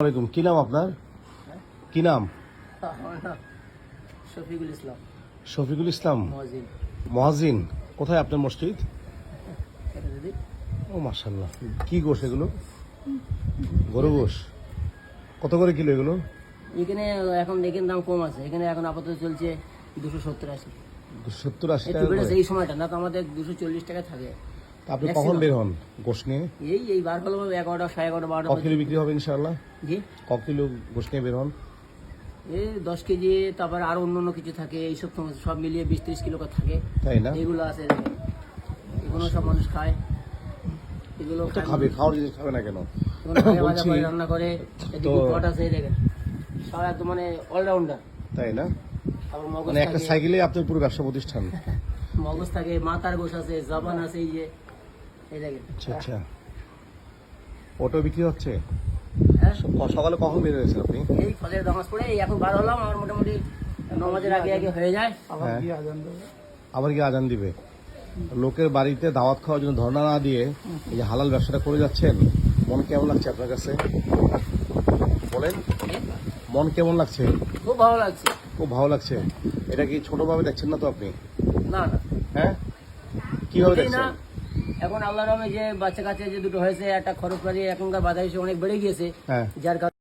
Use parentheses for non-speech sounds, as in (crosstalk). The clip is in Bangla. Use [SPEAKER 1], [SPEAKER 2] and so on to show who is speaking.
[SPEAKER 1] ওয়ালাইকুম কি নাম আপনার? কি নাম?
[SPEAKER 2] শফিকুল ইসলাম।
[SPEAKER 1] শফিকুল ইসলাম।
[SPEAKER 2] মহাজিন।
[SPEAKER 1] কোথায় আপনার মসজিদ? ও মার্শাল্লাহ কি গোশ এগুলো? গরু গোশ। কত করে কিলো এগুলো?
[SPEAKER 2] এখানে এখন দেখেন দাম কম আছে। এখানে এখন আপাতত চলছে দুশো সত্তর আশি।
[SPEAKER 1] সত্তর আশি
[SPEAKER 2] এই সময়টা না তো আমাদের দুশো চল্লিশ টাকা থাকে।
[SPEAKER 1] আপনি কখন বের হন গোশ নিয়ে?
[SPEAKER 2] এই এই বার হলো এগারোটা সাড়ে এগারোটা বারোটা
[SPEAKER 1] ক কিলো বিক্রি হবে ইনশাআল্লাহ?
[SPEAKER 2] জি।
[SPEAKER 1] কিলো গোশ নিয়ে বের হন?
[SPEAKER 2] এই দশ কেজি তারপর আরও অন্য অন্য কিছু থাকে এইসব সব মিলিয়ে বিশ ত্রিশ কিলো থাকে।
[SPEAKER 1] তাই না?
[SPEAKER 2] এগুলো আছে এগুলো সব মানুষ খায়। এগুলো
[SPEAKER 1] তো খাবে খাওয়ার জিনিস খাবে না কেন?
[SPEAKER 2] রান্না করে আছে দেখেন। সব একদম মানে অলরাউন্ডার
[SPEAKER 1] তাই না?
[SPEAKER 2] মগজ
[SPEAKER 1] মানে একটা
[SPEAKER 2] থাকে।
[SPEAKER 1] সাইকেলে আপনার পুরো ব্যবসা প্রতিষ্ঠান। (laughs)
[SPEAKER 2] মগজ থাকে মাথার গোশ আছে জবান আছে এই যে।
[SPEAKER 1] আচ্ছা আচ্ছা। অটো বিক্রি হচ্ছে?
[SPEAKER 2] হ্যাঁ।
[SPEAKER 1] সকালে কখন বের হয়েছেন আপনি?
[SPEAKER 2] এই ফলের নামাজ পড়ে এখন বার হলাম আমার মোটামুটি নমাজের আগে আগে হয়ে যায়।
[SPEAKER 1] হ্যাঁ। আবার কি আজান দিবে? লোকের বাড়িতে দাওয়াত খাওয়ার জন্য ধর্ণা না দিয়ে এই যে হালাল ব্যবসাটা করে যাচ্ছেন মন কেমন লাগছে আপনার কাছে? বলেন। মন কেমন লাগছে?
[SPEAKER 2] খুব ভালো লাগছে।
[SPEAKER 1] খুব ভালো লাগছে। এটা কি ছোটভাবে দেখছেন না তো আপনি?
[SPEAKER 2] না না।
[SPEAKER 1] হ্যাঁ? কীভাবে দেখছেন?
[SPEAKER 2] এখন আল্লাহ রহমে যে বাচ্চা কাছে যে দুটো হয়েছে একটা খরচ পাড়ি এখনকার বাধা হিসেবে অনেক বেড়ে গিয়েছে।
[SPEAKER 1] হ্যাঁ।
[SPEAKER 2] যার কারণে